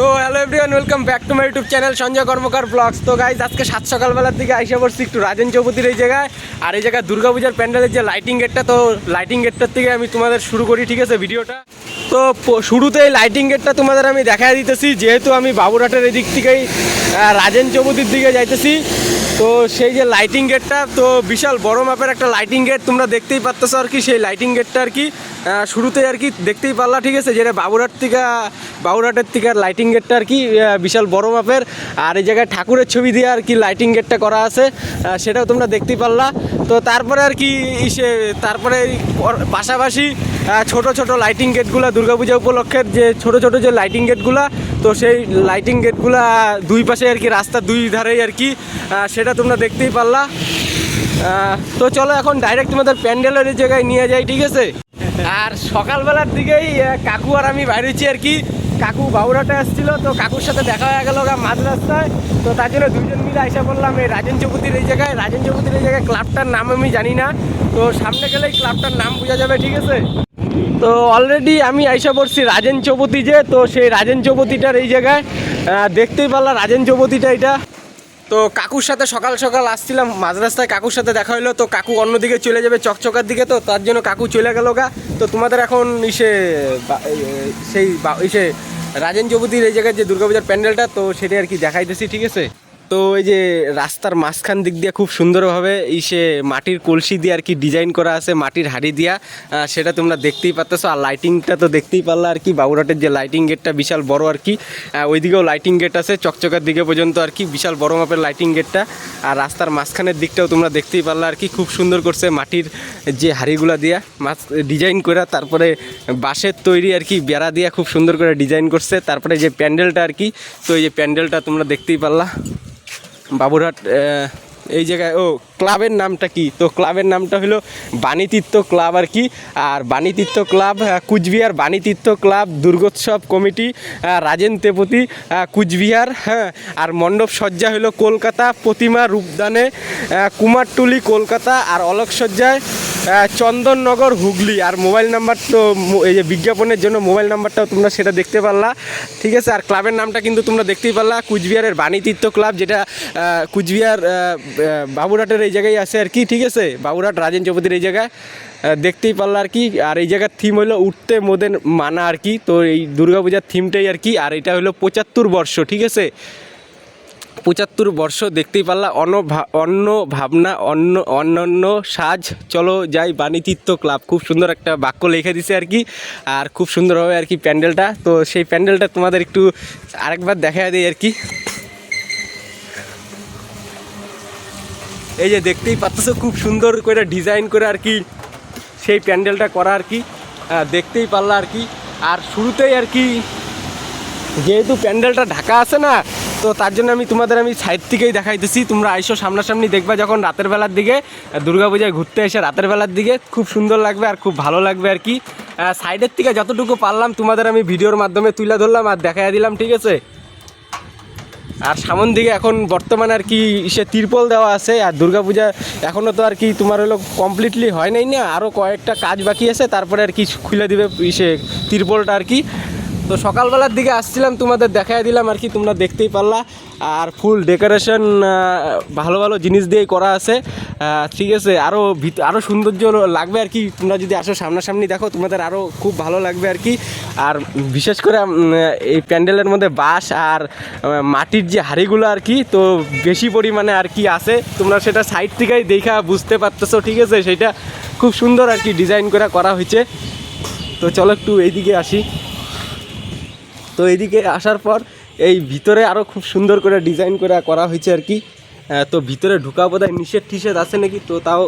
So hello everyone welcome back to my YouTube channel Sanjay Karmakar vlogs তো guys আজকে সাত সকালবেলার দিকে আইসা পড়ছি একটু রাজেন চৌপতির এই জায়গায়। আর এই জায়গায় দুর্গাপূজার প্যান্ডেলের যে লাইটিং গেটটা তো লাইটিং গেটটার থেকে আমি তোমাদের শুরু করি, ঠিক আছে, ভিডিওটা? তো শুরুতেই লাইটিং গেটটা তোমাদের আমি দেখা দিতেছি, যেহেতু আমি বাবুরহাটের এদিক থেকেই রাজেন চৌপতির দিকে যাইতেছি। তো, সেই যে লাইটিং গেটটা তো বিশাল বড় মাপের একটা লাইটিং গেট তোমরা দেখতেই পারতেছো আর কি, সেই লাইটিং গেটটা আর কি। শুরুতে আর কি দেখতেই পারলা, ঠিক আছে, যেটা বাবুরহাট থেকে বাবুরহাটের থেকে আর লাইটিং গেটটা আর কি বিশাল বড় মাপের। আর এই জায়গায় ঠাকুরের ছবি দিয়ে আর কি লাইটিং গেটটা করা আছে। সেটাও তোমরা দেখতেই পারলা। তো তারপরে আর কি ইসে, তারপরে পাশাপাশি ছোট ছোট লাইটিং গেটগুলা দুর্গাপূজা উপলক্ষের যে ছোট ছোট যে লাইটিং গেটগুলা তো সেই লাইটিং গেটগুলা দুই পাশে আর কি রাস্তার দুই ধারেই আর কি সেটা তোমরা দেখতেই পারলা। তো চলো এখন ডাইরেক্ট তোমাদের প্যান্ডেলের জায়গায় নিয়ে যাই, ঠিক আছে? আর সকালবেলার দিকেই কাকু আর আমি বাইরেছি আর কি। কাকু বাবুরাটে এসেছিল তো কাকুর সাথে দেখা হয়ে গেল মাঝ রাস্তায়। তো তার জন্য দুজন মিলে আইসা বললাম, এই রাজেন চৌপতির এই জায়গায়, রাজেন চৌপতির এই জায়গায় ক্লাবটার নাম আমি জানি না। তো সামনে গেলেই ক্লাবটার নাম বোঝা যাবে, ঠিক আছে? তো অলরেডি আমি আইসা পড়ছি রাজেন চৌপতি যে, তো সেই রাজেন চৌপতিটার এই জায়গায় দেখতেই পারলাম রাজেন চৌপতিটা এটা। তো কাকুর সাথে সকাল সকাল আসছিলাম, মাঝ রাস্তায় কাকুর সাথে দেখা হলো, তো কাকু অন্যদিকে চলে যাবে চকচকার দিকে, তো তার জন্য কাকু চলে গেল গা। তো তোমাদের এখন ইসে সেই ইসে রাজেন চৌপতির এই জায়গায় যে দুর্গাপূজার প্যান্ডেলটা, তো সেটা আর কি দেখাইতেছি, ঠিক আছে? তো এই যে রাস্তার মাঝখান দিক দিয়ে খুব সুন্দরভাবে ইসে মাটির কলসি দিয়ে আর কি ডিজাইন করা আছে, মাটির হাড়ি দিয়া। সেটা তোমরা দেখতেই পারতেছো। আর লাইটিংটা তো দেখতেই পারলা আর কি। বাবুরহাটের যে লাইটিং গেটটা বিশাল বড় আর কি। ওইদিকেও লাইটিং গেট আছে। চকচকার দিকে পর্যন্ত আর কি বিশাল বড় মাপের লাইটিং গেটটা আর রাস্তার মাঝখানের দিকটাও তোমরা দেখতেই পারলা আর কি। খুব সুন্দর করছে মাটির যে হাড়িগুলা দিয়া। মাছ ডিজাইন করে তারপরে বাঁশের তৈরি আর কি বেড়া দিয়া খুব সুন্দর করে ডিজাইন করছে। তারপরে যে প্যান্ডেলটা আর কি, তো এই যে প্যান্ডেলটা তোমরা দেখতেই পারলা। বাবুরহাট এই জায়গায় ও ক্লাবের নামটা কি? তো ক্লাবের নামটা হলো বাণীতীর্থ ক্লাব আর কি। আর Banitirtha club Coochbehar Banitirtha club Durgotsav committee Rajen তেপতি Coochbehar হ্যাঁ। আর মণ্ডপ সজ্জা হলো কলকাতা প্রতিমা রূপদানে কুমারটুলি কলকাতা আর অলকসজ্জায় আহ, চন্দননগর হুগলি, আর মোবাইল নাম্বার তো এই যে বিজ্ঞাপনের জন্য মোবাইল নাম্বারটাও তোমরা সেটা দেখতে পারলা। ঠিক আছে, আর ক্লাবের নামটা কিন্তু তোমরা দেখতেই পারলা, কুচবিহারের বাণীতীর্থ ক্লাব, যেটা কুচবিহার বাবুরহাটের এই জায়গায় আছে আর কি, ঠিক আছে? বাবুরহাট, রাজেন এই জায়গায় দেখতেই পারলা আর কি, আর এই জায়গার থিম হলো উঠতে মোদের মানা আর কি, তো এই দুর্গাপূজার থিমটাই আর কি, আর এটা হলো পঁচাত্তর বর্ষ, ঠিক আছে? পঁচাত্তর বর্ষ দেখতেই পারলা অন্য অন্য ভাবনা অন্য অন্যান্য সাজ। চলো যাই বাণীতীর্থ ক্লাব। খুব সুন্দর একটা বাক্য লিখে দিছে আর কি, আর খুব সুন্দরভাবে আর কি প্যান্ডেলটা। তো সেই প্যান্ডেলটা তোমাদের একটু আরেকবার দেখা দিই আর কি। এই যে দেখতেই পাচ্ছ, খুব সুন্দর করে ডিজাইন করে আর কি সেই প্যান্ডেলটা করা আর কি দেখতেই পারলা আর কি। আর শুরুতেই আর কি, যেহেতু প্যান্ডেলটা ঢাকা আছে না তো তার জন্য আমি তোমাদের আমি সাইড থেকেই দেখাইতেছি। তোমরা আইসো সামনাসামনি দেখবা যখন রাতের বেলার দিকে দুর্গাপূজায় ঘুরতে এসে রাতের বেলার দিকে খুব সুন্দর লাগবে আর খুব ভালো লাগবে আর কি। সাইডের থেকে যতটুকু পারলাম তোমাদের আমি ভিডিওর মাধ্যমে তুলে ধরলাম আর দেখাই দিলাম, ঠিক আছে? আর সামন দিকে এখন বর্তমানে আর কি সে তিরপল দেওয়া আছে আর দুর্গাপূজা এখনও তো আর কি তোমার হলো কমপ্লিটলি হয় নাই না আরও কয়েকটা কাজ বাকি আছে, তারপরে আর কি খুলে দিবে সে তিরপলটা আর কি। তো সকালবেলার দিকে আসছিলাম, তোমাদের দেখাই দিলাম আর কি, তোমরা দেখতেই পারলা। আর ফুল ডেকোরেশন ভালো ভালো জিনিস দিয়েই করা আছে। ঠিক আছে আরও আরও সৌন্দর্য লাগবে আর কি, তোমরা যদি আসো সামনাসামনি দেখো, তোমাদের আরও খুব ভালো লাগবে আর কি। আর বিশেষ করে এই প্যান্ডেলের মধ্যে বাঁশ আর মাটির যে হাড়িগুলো আর কি, তো বেশি পরিমাণে আর কি আছে। তোমরা সেটা সাইড থেকেই দেখা, বুঝতে পারতেছো, ঠিক আছে? সেটা খুব সুন্দর আর কি ডিজাইন করে করা হয়েছে। তো চলো একটু এইদিকে আসি। তো এইদিকে আসার পর এই ভিতরে আরও খুব সুন্দর করে ডিজাইন করে করা হয়েছে আর কি। তো ভিতরে ঢুকা বোধহয় নিষেধ টিষেধ আছে নাকি? তো তাও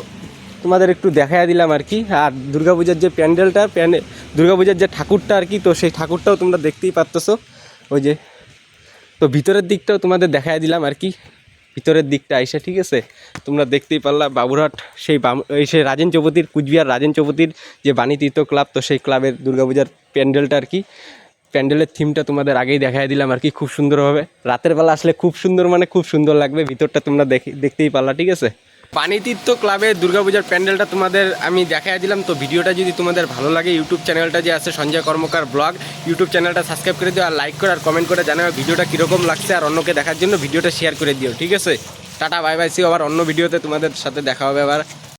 তোমাদের একটু দেখাই দিলাম আর কি। আর দুর্গাপূজার যে প্যান্ডেলটা প্যান্ডেল দুর্গাপূজার যে ঠাকুরটা আর কি, তো সেই ঠাকুরটাও তোমরা দেখতেই পারতেছো। ওই যে, তো ভিতরের দিকটাও তোমাদের দেখাই দিলাম আর কি। ভিতরের দিকটা আইসা, ঠিক আছে? তোমরা দেখতেই পারলা বাবুরহাট, সেই এই সেই রাজেন চৌপতির, কুচবিহার রাজেন চৌপতির যে বাণীতীর্থ ক্লাব, তো সেই ক্লাবের দুর্গাপূজার প্যান্ডেলটা আর কি। প্যান্ডেলের থিমটা তোমাদের আগেই দেখাই দিলাম আর কি, খুব সুন্দরভাবে রাতের বেলা আসলে খুব সুন্দর মানে খুব সুন্দর লাগবে, ভিতরটা তোমরা দেখে, দেখতেই পারলা, ঠিক আছে? পানিতীর্থ ক্লাবে দুর্গাপূজার প্যান্ডেলটা তোমাদের আমি দেখাই দিলাম, তো ভিডিওটা যদি তোমাদের ভালো লাগে, ইউটিউব চ্যানেলটা যে আছে সঞ্জয় কর্মকার ব্লগ, ইউটিউব চ্যানেলটা সাবস্ক্রাইব করে দিও আর লাইক করে আর কমেন্ট করে জানাও ভিডিওটা কীরকম লাগছে আর অন্যকে দেখার জন্য ভিডিওটা শেয়ার করে দিও, ঠিক আছে? টাটা, বাই বাই সি আবার অন্য ভিডিওতে তোমাদের সাথে দেখা হবে আবার।